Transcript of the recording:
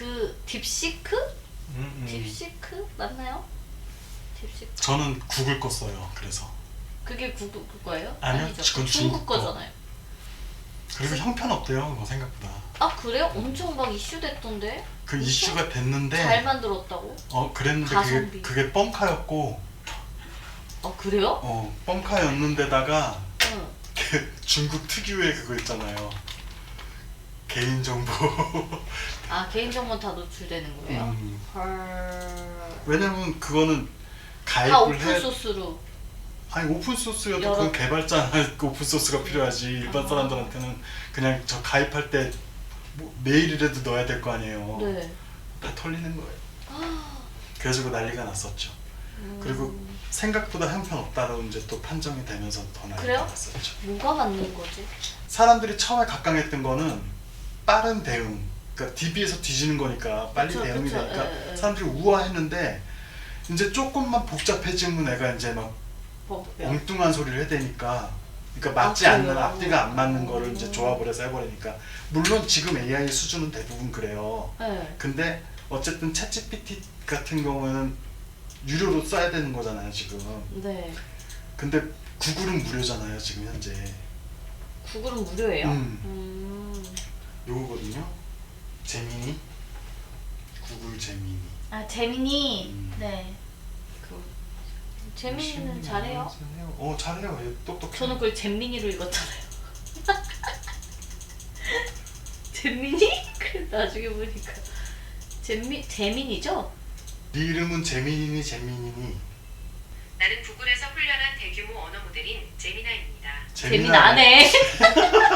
그 딥시크? 음, 음. 딥시크 맞나요? 딥시크. 저는 구글 거 써요. 그래서 그게 구글 거예요? 아니요. 그건 중국 중국 거. 거잖아요. 그리고 형편 없대요. 그거 생각보다. 아 그래요? 엄청 막 이슈 됐던데. 그 이슈가 됐는데 잘 만들었다고? 어 그랬는데 그게 가성비. 그게 뻥카였고 아 그래요? 어 뻥카였는데다가 응. 그 중국 특유의 그거 있잖아요. 개인정보. 아 개인정보 다 노출되는 거예요? 음. 헐. 왜냐면 그거는 다 가입을 오픈 해. 소스로. 아니 오픈 소스여도 여러- 그건 개발자나 그 오픈 소스가 필요하지. 일반 아. 사람들한테는 그냥 저 가입할 때 뭐 메일이라도 넣어야 될 거 아니에요. 네. 다 털리는 거예요. 아, 그래가지고 난리가 났었죠. 음. 그리고 생각보다 형편없다로 이제 또 판정이 되면서 더 난리가 그래요? 났었죠. 뭐가 맞는 거지? 사람들이 처음에 각광했던 거는 빠른 대응. 그러니까 DB에서 뒤지는 거니까 빨리 그쵸, 대응이 그쵸. 되니까 예, 예. 사람들이 우아했는데 이제 조금만 복잡해지면 애가 이제 막 법이요. 엉뚱한 소리를 해야 되니까 그러니까 맞지 아, 않는 그래요? 앞뒤가 안 맞는 거를 이제 음. 조합을 해서 해버리니까 물론 지금 AI 수준은 대부분 그래요. 네. 근데 어쨌든 챗GPT 같은 경우에는 유료로 써야 되는 거잖아요 지금. 네. 근데 구글은 무료잖아요 지금 현재. 구글은 무료예요? 음. 음. 요거거든요. 제미니. 구글 제미니. 아 재민이. 음. 네. 그 재민이는 잘해요. 하세요. 어 잘해요. 얘 똑똑해. 저는 그걸 잼민이로 읽었잖아요. 잼민이? 그 나중에 보니까 잼민 재민이죠? 네 이름은 제미니니 제미니니. 나는 구글에서 훈련한 대규모 언어 모델인 제미나입니다. 재민아네.